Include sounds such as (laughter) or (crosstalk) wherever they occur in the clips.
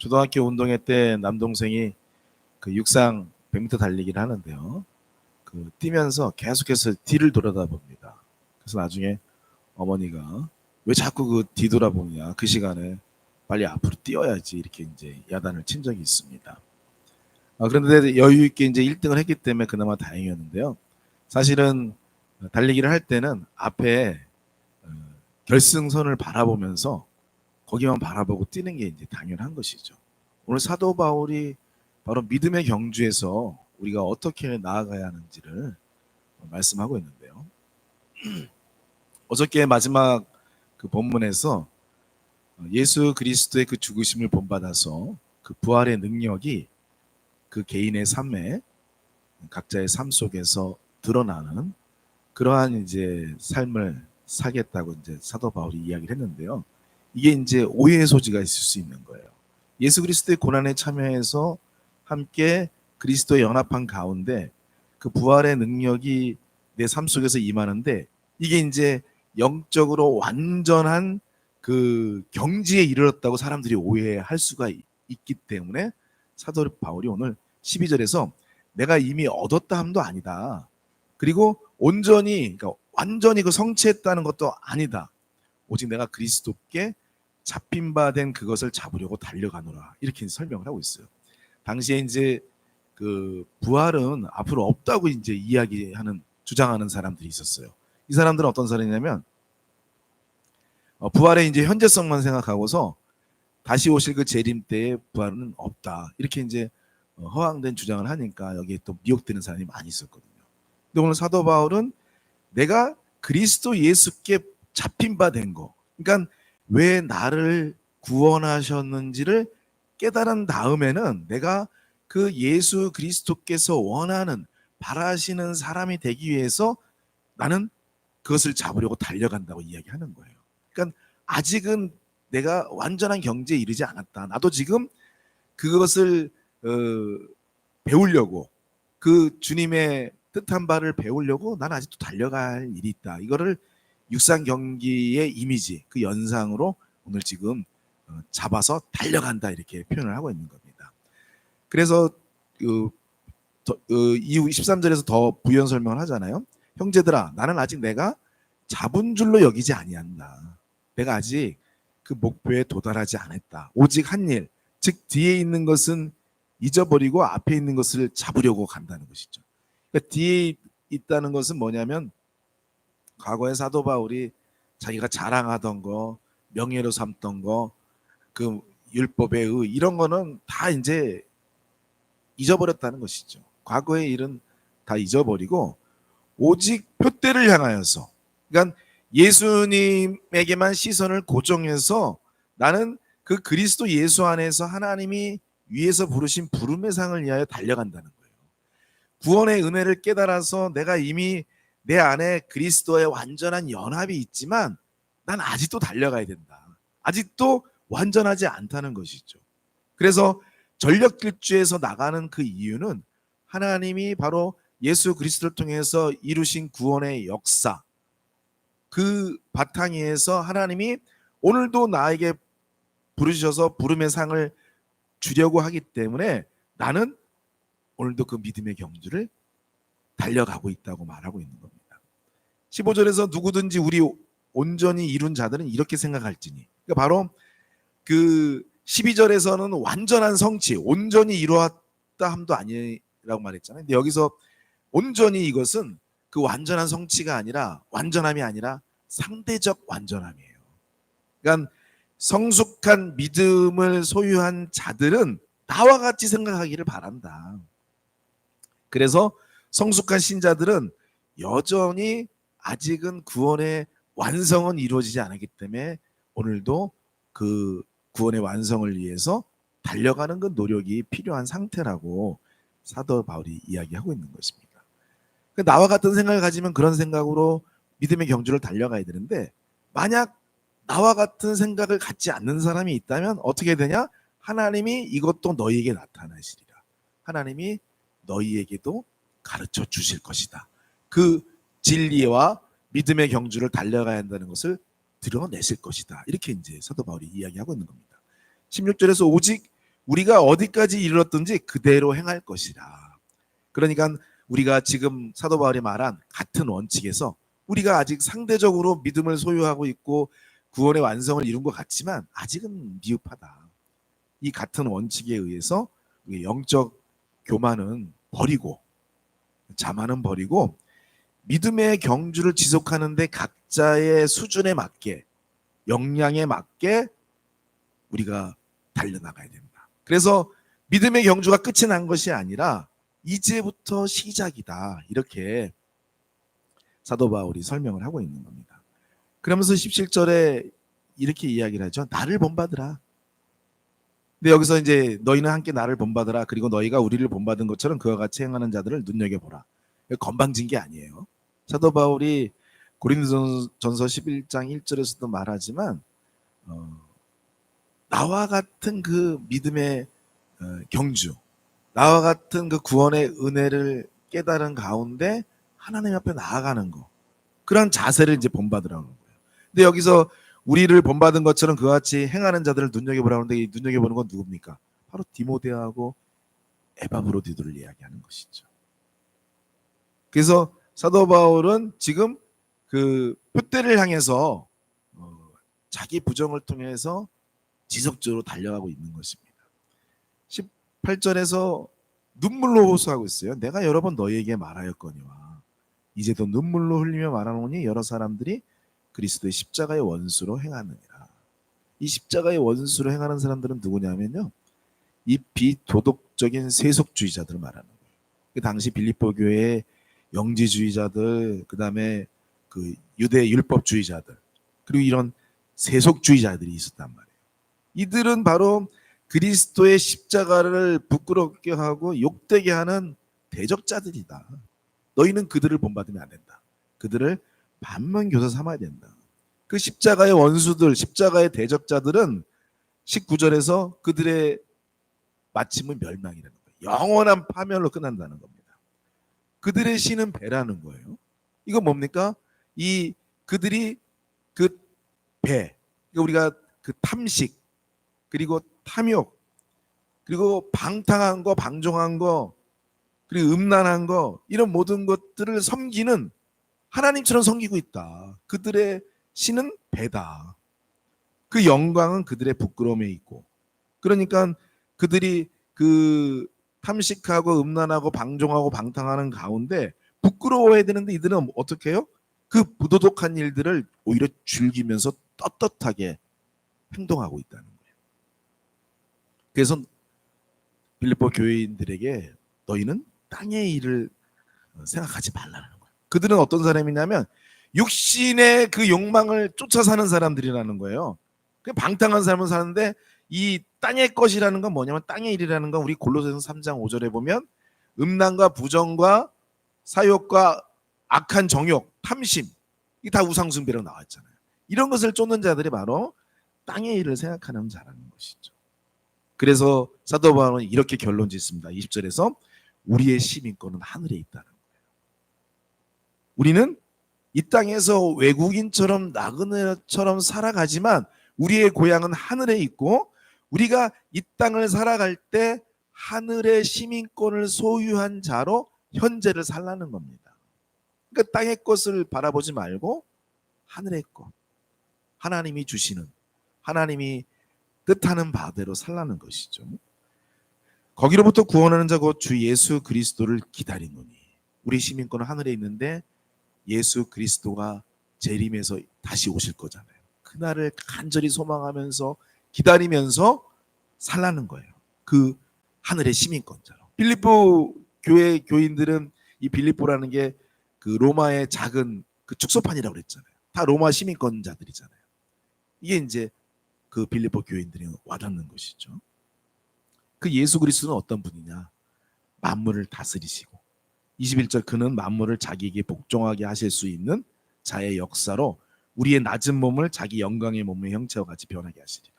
초등학교 운동회 때 남동생이 그 육상 100m 달리기를 하는데요. 그 뛰면서 계속해서 뒤를 돌아다봅니다. 그래서 나중에 어머니가 왜 자꾸 그 뒤돌아보냐 그 시간에 빨리 앞으로 뛰어야지 이렇게 이제 야단을 친 적이 있습니다. 아, 그런데 여유 있게 이제 1등을 했기 때문에 그나마 다행이었는데요. 사실은 달리기를 할 때는 앞에 어, 결승선을 바라보면서 거기만 바라보고 뛰는 게 이제 당연한 것이죠. 오늘 사도 바울이 바로 믿음의 경주에서 우리가 어떻게 나아가야 하는지를 말씀하고 있는데요. (clears throat) 어저께 마지막 그 본문에서 예수 그리스도의 그 죽으심을 본받아서 그 부활의 능력이 그 개인의 삶에 각자의 삶 속에서 드러나는 그러한 이제 삶을 사겠다고 이제 사도 바울이 이야기를 했는데요. 이게 이제 오해의 소지가 있을 수 있는 거예요. 예수 그리스도의 고난에 참여해서 함께 그리스도의 연합한 가운데 그 부활의 능력이 내 삶 속에서 임하는데 이게 이제 영적으로 완전한 그 경지에 이르렀다고 사람들이 오해할 수가 있- 있기 때문에 사도 바울이 오늘 12절에서 내가 이미 얻었다 함도 아니다. 그리고 온전히 그러니까 완전히 그 성취했다는 것도 아니다. 오직 내가 그리스도께 잡힌 바 된 그것을 잡으려고 달려가노라. 이렇게 설명을 하고 있어요. 당시에 이제 그 부활은 앞으로 없다고 이제 이야기하는 주장하는 사람들이 있었어요. 이 사람들은 어떤 사람이냐면 어, 부활의 이제 현재성만 생각하고서 다시 오실 그 재림 때의 부활은 없다. 이렇게 이제 어, 허황된 주장을 하니까 여기에 또 미혹되는 사람이 많이 있었거든요. 근데 오늘 사도 바울은 내가 그리스도 예수께 잡힌 바 된 거. 그러니까 왜 나를 구원하셨는지를 깨달은 다음에는 내가 그 예수 그리스도께서 원하는 바라시는 사람이 되기 위해서 나는 그것을 잡으려고 달려간다고 이야기하는 거예요. 그러니까 아직은 내가 완전한 경지에 이르지 않았다. 나도 지금 그것을 어, 배우려고 그 주님의 뜻한 바를 배우려고 나는 아직도 달려갈 일이 있다. 이거를 육상 경기의 이미지, 그 연상으로 오늘 지금 어, 잡아서 달려간다 이렇게 표현을 하고 있는 겁니다. 그래서 그 더- 어, 이후 13절에서 더 부연 설명을 하잖아요. 형제들아, 나는 아직 내가 잡은 줄로 여기지 아니한다. 내가 아직 그 목표에 도달하지 않았다. 오직 한 일, 즉 뒤에 있는 것은 잊어버리고 앞에 있는 것을 잡으려고 간다는 것이죠. 그러니까 뒤에 있다는 것은 뭐냐면 과거의 사도 바울이 자기가 자랑하던 거, 명예로 삼던 거, 그 율법의 의 이런 거는 다 이제 잊어버렸다는 것이죠. 과거의 일은 다 잊어버리고 오직 표대를 향하여서 그러니까 예수님에게만 시선을 고정해서 나는 그 그리스도 예수 안에서 하나님이 위에서 부르신 부름의 상을 위하여 달려간다는 거예요. 구원의 은혜를 깨달아서 내가 이미 내 안에 그리스도의 완전한 연합이 있지만 난 아직도 달려가야 된다. 아직도 완전하지 않다는 것이죠. 그래서 전력 질주에서 나가는 그 이유는 하나님이 바로 예수 그리스도를 통해서 이루신 구원의 역사 그 바탕 위에서 하나님이 오늘도 나에게 부르셔서 부름의 상을 주려고 하기 때문에 나는 오늘도 그 믿음의 경주를 달려가고 있다고 말하고 있는 겁니다. 15절에서 누구든지 우리 온전히 이룬 자들은 이렇게 생각할지니. 그러니까 바로 그 12절에서는 완전한 성취, 온전히 이루었다 함도 아니라고 말했잖아요. 근데 여기서 온전히 이것은 그 완전한 성취가 아니라 완전함이 아니라 상대적 완전함이에요. 그러니까 성숙한 믿음을 소유한 자들은 나와 같이 생각하기를 바란다. 그래서 성숙한 신자들은 여전히 아직은 구원의 완성은 이루어지지 않았기 때문에 오늘도 그 구원의 완성을 위해서 달려가는 그 노력이 필요한 상태라고 사도 바울이 이야기하고 있는 것입니다. 그 나와 같은 생각을 가지면 그런 생각으로 믿음의 경주를 달려가야 되는데 만약 나와 같은 생각을 갖지 않는 사람이 있다면 어떻게 되냐? 하나님이 이것도 너희에게 나타나시리라. 하나님이 너희에게도 가르쳐 주실 것이다. 그 진리와 믿음의 경주를 달려가야 한다는 것을 드러내실 것이다. 이렇게 이제 사도 바울이 이야기하고 있는 겁니다. 16절에서 오직 우리가 어디까지 이르렀든지 그대로 행할 것이라. 그러니까 우리가 지금 사도 바울이 말한 같은 원칙에서 우리가 아직 상대적으로 믿음을 소유하고 있고 구원의 완성을 이룬 것 같지만 아직은 미흡하다. 이 같은 원칙에 의해서 영적 교만은 버리고 자만은 버리고 믿음의 경주를 지속하는데 각자의 수준에 맞게 역량에 맞게 우리가 달려나가야 된다. 그래서 믿음의 경주가 끝이 난 것이 아니라 이제부터 시작이다. 이렇게 사도 바울이 설명을 하고 있는 겁니다. 그러면서 17절에 이렇게 이야기를 하죠. 나를 본받으라. 근데 여기서 이제 너희는 함께 나를 본받으라. 그리고 너희가 우리를 본받은 것처럼 그와 같이 행하는 자들을 눈여겨보라. 건방진 게 아니에요. 사도 바울이 고린도전서 11장 1절에서도 말하지만 어, 나와 같은 그 믿음의 어, 경주, 나와 같은 그 구원의 은혜를 깨달은 가운데 하나님 앞에 나아가는 거, 그런 자세를 이제 본받으라는 거예요. 근데 여기서 우리를 본받은 것처럼 그와 같이 행하는 자들을 눈여겨보라고 하는데 이 눈여겨보는 건 누굽니까? 바로 디모데하고 에바브로디도를 이야기하는 것이죠. 그래서 사도 바울은 지금 그 표대를 향해서 어, 자기 부정을 통해서 지속적으로 달려가고 있는 것입니다. 18절에서 눈물로 호소하고 있어요. 내가 여러 번 너희에게 말하였거니와 이제도 눈물로 흘리며 말하노니 여러 사람들이 그리스도의 십자가의 원수로 행하느니라. 이 십자가의 원수로 행하는 사람들은 누구냐면요. 이 비도덕적인 세속주의자들을 말하는 거예요. 그 당시 빌립보 교회의 영지주의자들, 그 다음에 그 유대 율법주의자들, 그리고 이런 세속주의자들이 있었단 말이에요. 이들은 바로 그리스도의 십자가를 부끄럽게 하고 욕되게 하는 대적자들이다. 너희는 그들을 본받으면 안 된다. 그들을 반면교사 삼아야 된다. 그 십자가의 원수들, 십자가의 대적자들은 19절에서 그들의 마침은 멸망이라는 거예요. 영원한 파멸로 끝난다는 겁니다. 그들의 신은 배라는 거예요. 이건 뭡니까? 이 그들이 그 배, 그러니까 우리가 그 탐식, 그리고 탐욕, 그리고 방탕한 거, 방종한 거, 그리고 음란한 거, 이런 모든 것들을 섬기는 하나님처럼 섬기고 있다. 그들의 신은 배다. 그 영광은 그들의 부끄러움에 있고. 그러니까 그들이 그 탐식하고 음란하고 방종하고 방탕하는 가운데 부끄러워해야 되는데 이들은 어떻게 해요? 그 부도덕한 일들을 오히려 즐기면서 떳떳하게 행동하고 있다는 거예요. 그래서 빌립보 교회인들에게 너희는 땅의 일을 생각하지 말라는 거예요. 그들은 어떤 사람이냐면 육신의 그 욕망을 쫓아 사는 사람들이라는 거예요. 그 방탕한 삶을 사는데 이 땅의 것이라는 건 뭐냐면 땅의 일이라는 건 우리 골로새서 3장 5절에 보면 음란과 부정과 사욕과 악한 정욕, 탐심 이게 다 우상 숭배로 나왔잖아요. 이런 것을 쫓는 자들이 바로 땅의 일을 생각하는 자라는 것이죠. 그래서 사도 바울은 이렇게 결론 짓습니다. 20절에서 우리의 시민권은 하늘에 있다는 거예요. 우리는 이 땅에서 외국인처럼 나그네처럼 살아가지만 우리의 고향은 하늘에 있고 우리가 이 땅을 살아갈 때 하늘의 시민권을 소유한 자로 현재를 살라는 겁니다. 그러니까 땅의 것을 바라보지 말고 하늘의 것, 하나님이 주시는 하나님이 뜻하는 바대로 살라는 것이죠. 거기로부터 구원하는 자 곧 주 예수 그리스도를 기다리노니 우리 시민권은 하늘에 있는데 예수 그리스도가 재림해서 다시 오실 거잖아요. 그날을 간절히 소망하면서 기다리면서 살라는 거예요. 그 하늘의 시민권자로. 빌립보 교회 교인들은 이 빌립보라는 게 그 로마의 작은 그 축소판이라고 그랬잖아요. 다 로마 시민권자들이잖아요. 이게 이제 그 빌립보 교인들이 와닿는 것이죠. 그 예수 그리스도는 어떤 분이냐? 만물을 다스리시고 21절 그는 만물을 자기에게 복종하게 하실 수 있는 자의 역사로 우리의 낮은 몸을 자기 영광의 몸의 형체와 같이 변하게 하시리라.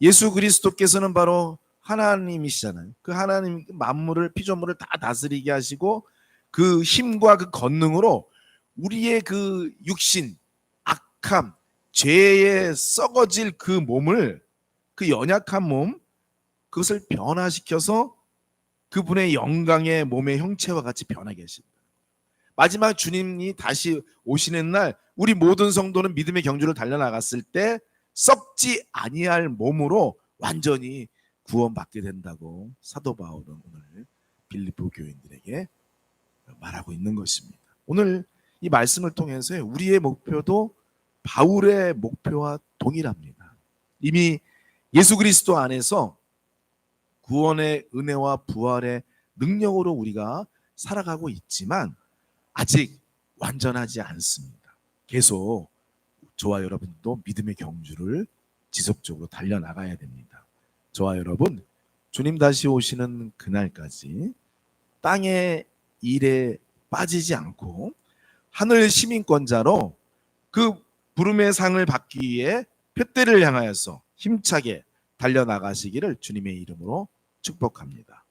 예수 그리스도께서는 바로 하나님이시잖아요. 그 하나님 만물을 피조물을 다 다스리게 하시고 그 힘과 그 권능으로 우리의 그 육신, 악함, 죄에 썩어질 그 몸을 그 연약한 몸 그것을 변화시켜서 그분의 영광의 몸의 형체와 같이 변하게 하신다. 마지막 주님이 다시 오시는 날 우리 모든 성도는 믿음의 경주를 달려나갔을 때 썩지 아니할 몸으로 완전히 구원받게 된다고 사도 바울은 오늘 빌립보 교인들에게 말하고 있는 것입니다. 오늘 이 말씀을 통해서 우리의 목표도 바울의 목표와 동일합니다. 이미 예수 그리스도 안에서 구원의 은혜와 부활의 능력으로 우리가 살아가고 있지만 아직 완전하지 않습니다. 계속 저와 여러분도 믿음의 경주를 지속적으로 달려나가야 됩니다. 저와 여러분, 주님 다시 오시는 그날까지 땅의 일에 빠지지 않고 하늘 시민권자로 그 부름의 상을 받기 위해 표대를 향하여서 힘차게 달려나가시기를 주님의 이름으로 축복합니다.